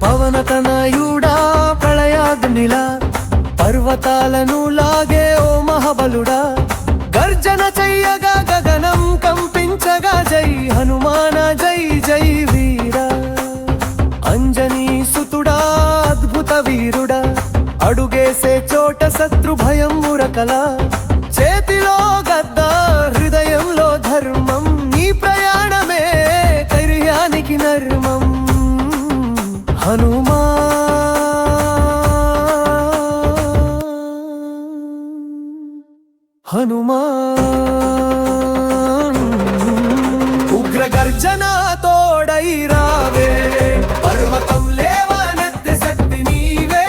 పవనతనయుడా ప్రళయాగ్నిలా పర్వతాలను లాగే మహాబలుడా గర్జన చెయ్యగా గగనం కంపించగా జై హనుమాన జై జై వీరా. అంజనీ సుతుడా అద్భుత వీరుడా అడుగేసే చోట శత్రు భయం మురకల చేతిలో గద్ద హృదయంలో ధర్మం నీ ప్రయాణమే కర్యానికి నర్మం. హనుమా హనుమా ఉగ్ర గర్జన తోడై రావే. పర్వతం లేవనెత్తే శక్తి నీవే.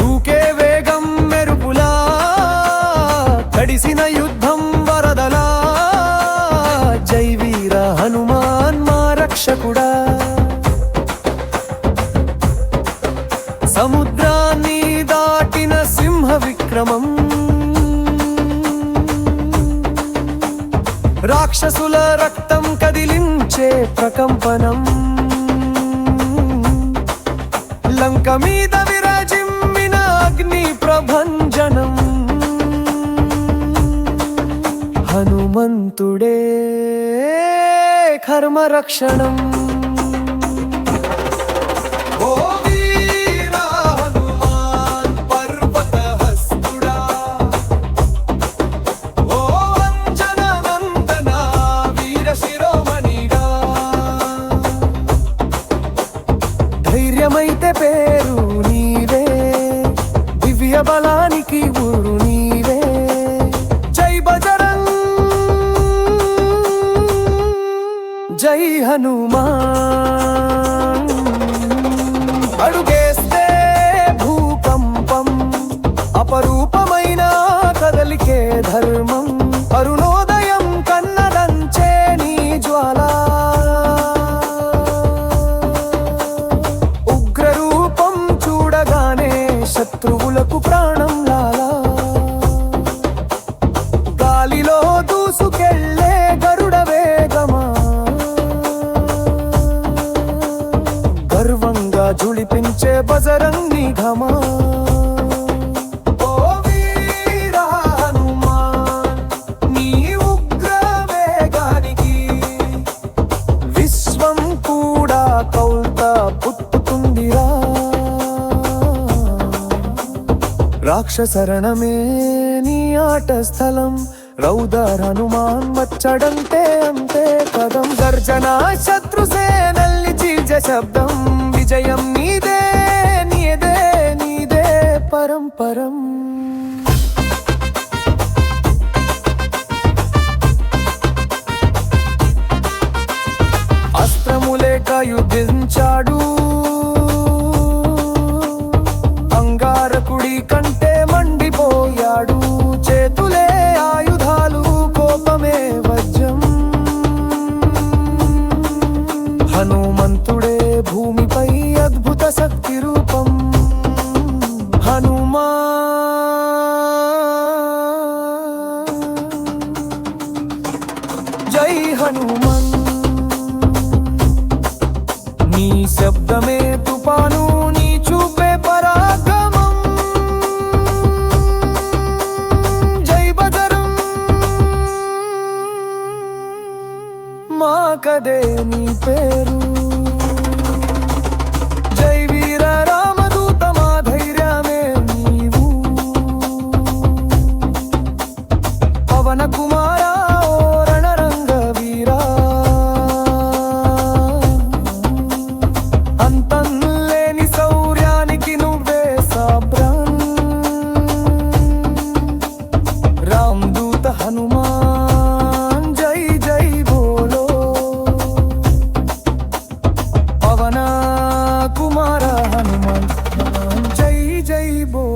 దూకే వేగం మెరుపులా. తడిసిన యుద్ధం వరదలా. జైవీర హనుమాన్ మా రక్షకుడా. సముద్ర రాక్షసుల రక్తం కదిలించే ప్రకంపనం. లంక మీద విరాజిమ్మిన అగ్ని ప్రభంజనం. హనుమంతుడే కర్మరక్షణం. హనుమా బజరంగి ఘమా. విశ్వం కూడా కౌల్త పుట్టుతుందిరా రాక్షసరణమే నీ ఆట స్థలం రౌదర్ హనుమాన్ వచ్చడంటే అంతే పదం. గర్జన శత్రుసేనల్లి చీజ శబ్దం విజయం నీదే పరంపరం పరంపరం అస్త్రములేక యుద్ధించాడు. హనుమన్. నీ శబ్దమే తుపాను నీ చూపే పరాగమం జై మా కదే నీ పేరు. కుమారా కుమార హనుమాన్. జై జై బో